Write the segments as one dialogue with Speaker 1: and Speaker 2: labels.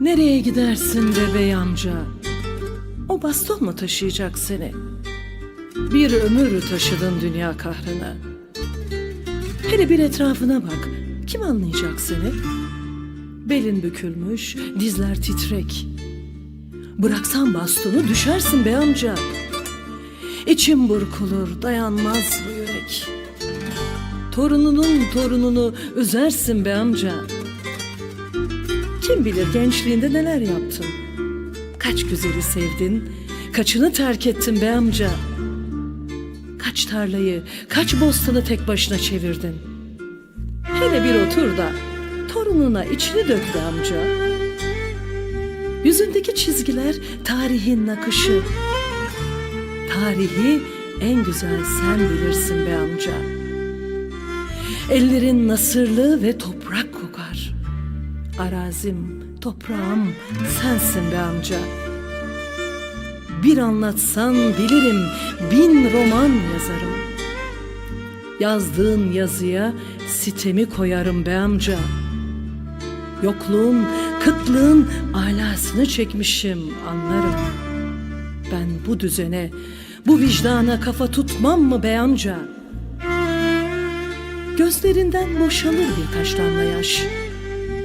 Speaker 1: Nereye gidersin be bey amca? O baston mu taşıyacak seni? Bir ömür taşıdın dünya kahrına. Hele bir etrafına bak. Kim anlayacak seni? Belin bükülmüş, dizler titrek. Bıraksan bastonu düşersin be amca. İçim burkulur, dayanmaz bu. Torununun torununu üzersin be amca. Kim bilir gençliğinde neler yaptın. Kaç güzeli sevdin, kaçını terk ettin be amca. Kaç tarlayı, kaç bostanı tek başına çevirdin. Hele bir otur da torununa içini dök be amca. Yüzündeki çizgiler tarihin nakışı. Tarihi en güzel sen bilirsin be amca. Ellerin nasırlı ve toprak kokar. Arazim, toprağım sensin be amca. Bir anlatsan bilirim, bin roman yazarım. Yazdığın yazıya sitemi koyarım be amca. Yokluğun, kıtlığın alasını çekmişim anlarım. Ben bu düzene, bu vicdana kafa tutmam mı be amca? Gözlerinden boşalır birkaç damla yaş.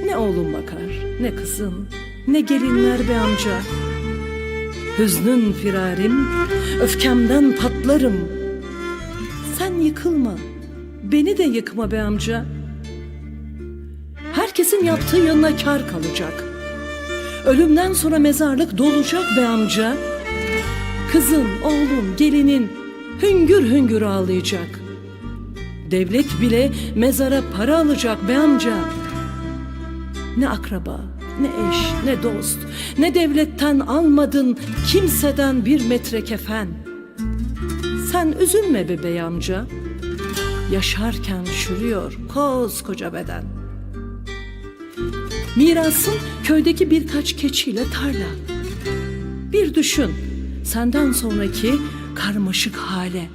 Speaker 1: Ne oğlum bakar, ne kızın, ne gelinler be amca. Hüznün firarim, öfkemden patlarım. Sen yıkılma, beni de yıkma be amca. Herkesin yaptığı yanına kar kalacak. Ölümden sonra mezarlık dolacak be amca. Kızın, oğlun, gelinin hüngür hüngür ağlayacak. Devlet bile mezara para alacak be amca. Ne akraba, ne eş, ne dost, ne devletten almadın kimseden bir metre kefen. Sen üzülme be bey amca. Yaşarken çürüyor koskoca beden. Mirasın köydeki birkaç keçiyle tarla. Bir düşün senden sonraki karmaşık hale.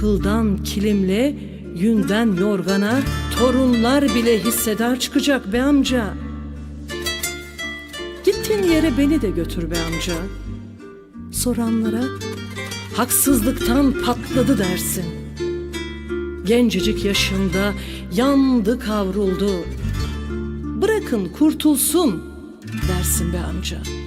Speaker 1: Kıldan kilimle, yünden yorgana torunlar bile hissedar çıkacak be amca. Gittiğin yere beni de götür be amca. Soranlara haksızlıktan patladı dersin. Gencecik yaşında yandı kavruldu. Bırakın kurtulsun dersin be amca.''